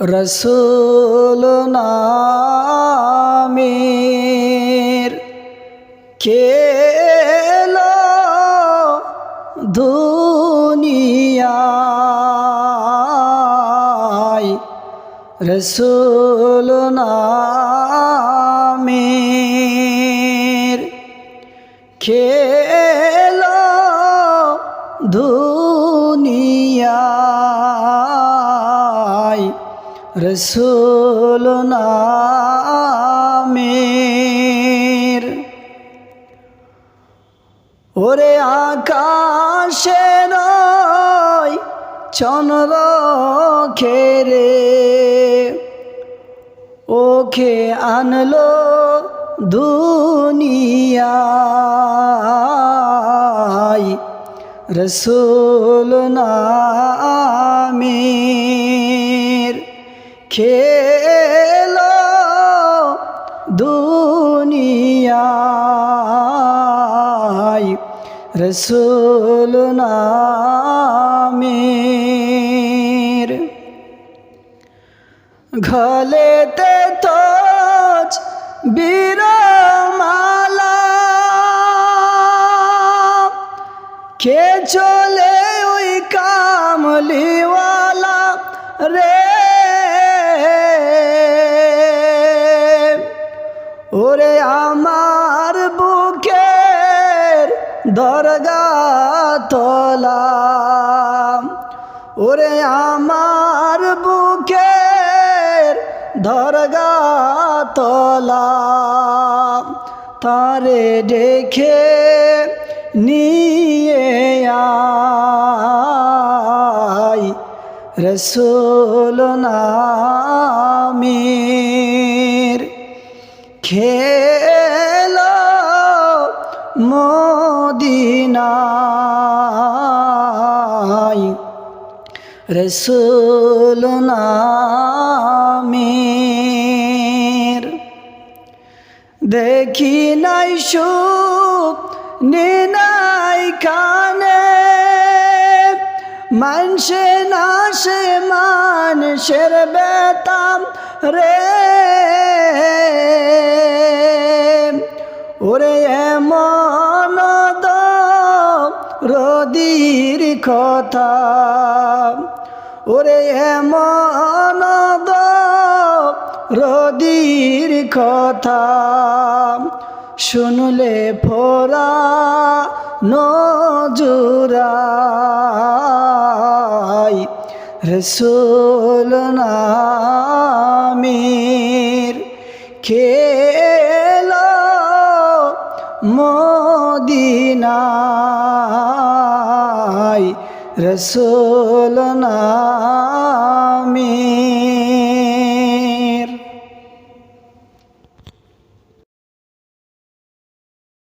রসুল নামের খেলো দুনিয়ায়? রসুল নামের খেলো দুনিয়ায়? রসুল নামের। ওরে আকাশে নয় চন্দ্র খেরে ওকে আনলো দুনিয়ায়। রসুল নামের দুনিয়ায় রসুল নামের ঘলেতে তোজ বীরমালা। কে চলে ওই কামলিওয়ালা রে? ওরে আমার বুকের দরগা তোলা ওরে আমার বুকের দরগা তোলা তারে দেখে নিয়ে আয়। রসুল নামের খেলো মদিনায়। রসুল নামের। দেখি নাই সুখ নিনাই কানে। মানসে নাশে মানুষের বেতাম রে রদির কথা। ওরে এমন রদির কথা। শুনলে ফোরা নজুরাই রসুল নামের খেলো মদিনায় রসুল নামের